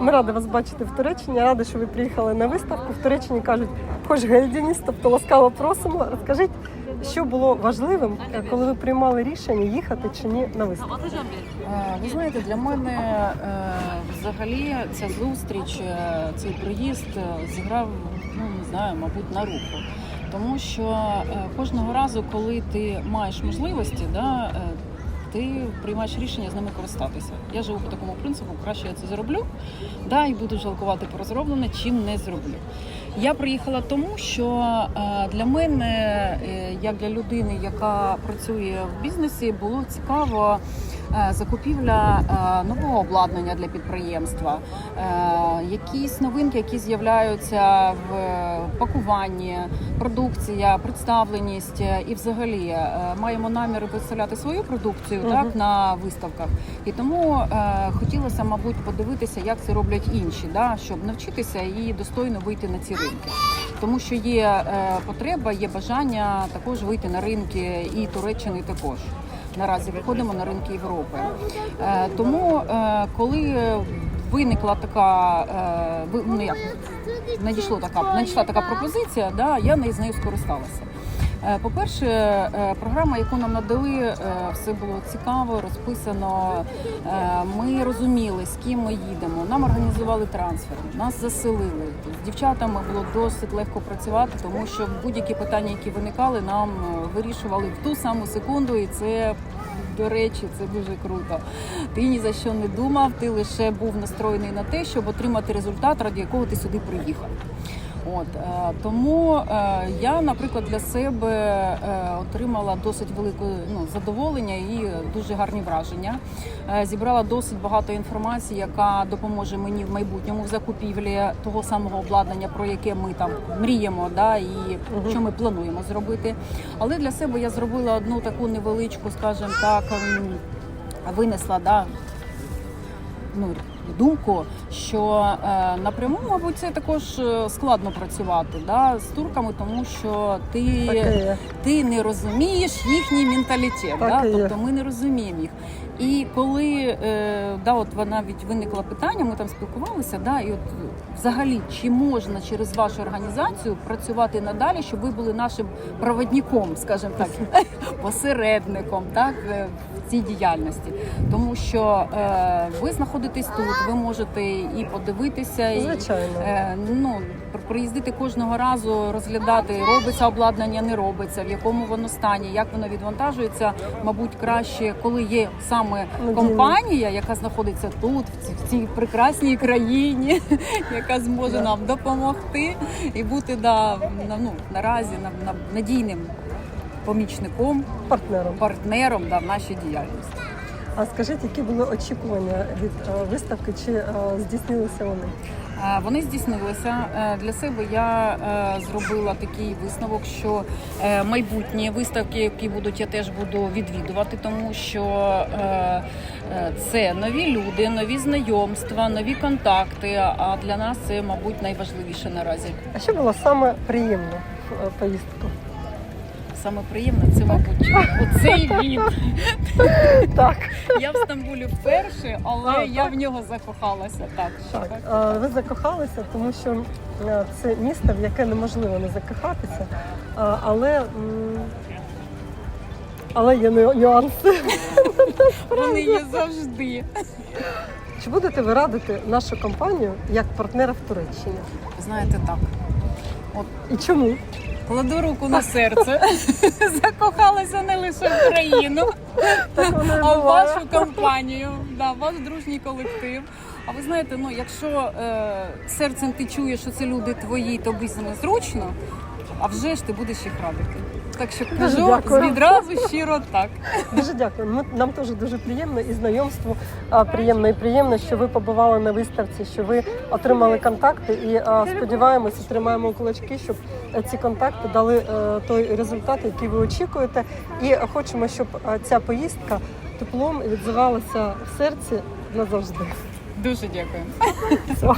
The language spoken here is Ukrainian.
Ми раді вас бачити в Туреччині. Рада, що ви приїхали на виставку. В Туреччині кажуть, хоч гельдініс, тобто ласкаво просимо. Розкажіть, що було важливим, е, коли ви приймали рішення їхати чи ні на виставку? Е, Ви знаєте, для мене е, взагалі ця зустріч, цей приїзд зіграв, ну не знаю, мабуть, на руку. Тому що кожного разу, коли ти маєш можливості, да, ти приймаєш рішення з ними користатися. Я живу по такому принципу, краще я це зроблю, да, і буду жалкувати про зроблене, чим не зроблю. Я приїхала тому, що е, для мене, е, як для людини, яка працює в бізнесі, було цікаво закупівля е, нового обладнання для підприємства, е, якісь новинки, які з'являються в е, пакуванні, продукція, представленість е, і взагалі е, маємо наміри представляти свою продукцію Мгм. так на виставках. І тому е, хотілося, мабуть, подивитися, як це роблять інші, да, щоб навчитися і достойно вийти на ці ринки. Тому що є е, потреба, є бажання також вийти на ринки і Туреччини також. Наразі виходимо на ринки Європи. Е, тому, е, коли виникла така, е, ну як надійшла така, надійшла така пропозиція, да, я не з нею скористалася. Е, По-перше, е, програма, яку нам надали, е, все було цікаво, розписано. Ми розуміли, з ким ми їдемо. Нам організували трансфер, нас заселили. З дівчатами було досить легко працювати, тому що будь-які питання, які виникали, нам вирішували в ту саму секунду, і це. До речі, це дуже круто. Ти ні за що не думав, ти лише був настроєний на те, щоб отримати результат, ради якого ти сюди приїхав. От е, тому е, я, наприклад, для себе е, отримала досить велике ну, задоволення і дуже гарні враження. Е, зібрала досить багато інформації, яка допоможе мені в майбутньому в закупівлі того самого обладнання, про яке ми там мріємо, да, і Мгм. що ми плануємо зробити. Але для себе я зробила одну таку невеличку, скажімо так, винесла да, ну, думку, що е, напряму, мабуть, це також е, складно працювати да, з турками, тому що ти, ти не розумієш їхній менталітет. Так Да? Тобто ми не розуміємо їх. І коли е, да, от вона навіть виникло питання, ми там спілкувалися, да, і от взагалі, чи можна через вашу організацію працювати надалі, щоб ви були нашим проводником, скажімо так, посередником, так в цій діяльності, тому що е, ви знаходитесь тут, ви можете і подивитися, і Звичайно. Е, ну, при- приїздити кожного разу, розглядати, робиться обладнання, не робиться, в якому воно стані, як воно відвантажується. Мабуть, краще, коли є саме компанія, яка знаходиться тут, в цій, в цій прекрасній країні, яка зможе нам допомогти і бути да, на, ну, наразі на, на, надійним помічником, Партнером. партнером да, в нашій діяльності. А скажіть, які були очікування від е, виставки, чи е, здійснилися вони? Е, Вони здійснилися для себе. Я зробила такий висновок, що майбутні виставки, які будуть, я теж буду відвідувати, тому що це нові люди, нові знайомства, нові контакти. А для нас це, мабуть, найважливіше наразі. А що було саме приємно в поїздку? Саме приємне це, мабуть, оцей від. Так, Я в Стамбулі вперше, але А, я так? в нього закохалася. Так, так. так. Е, Ви закохалися, тому що це місто, в яке неможливо не закохатися, Е, але, але є нюанси. Вони є завжди. Чи будете ви радити нашу компанію як партнера в Туреччині? Знаєте, так. І чому? Кладу руку на серце. Закохалася не лише в країну, а в вашу компанію, да, в ваш дружній колектив. А ви знаєте, ну якщо е, серцем ти чуєш, що це люди твої, тобі це незручно, а вже ж ти будеш їх радити. Так що кажу дякую. відразу щиро так. Дуже дякую. Ми, нам теж дуже приємно і знайомство а, приємно і приємно, що ви побували на виставці, що ви отримали контакти. І а, сподіваємося, тримаємо кулачки, щоб е, ці контакти дали е, той результат, який ви очікуєте. І хочемо, щоб е, ця поїздка теплом відзивалася в серці назавжди. Дуже дякую. Все.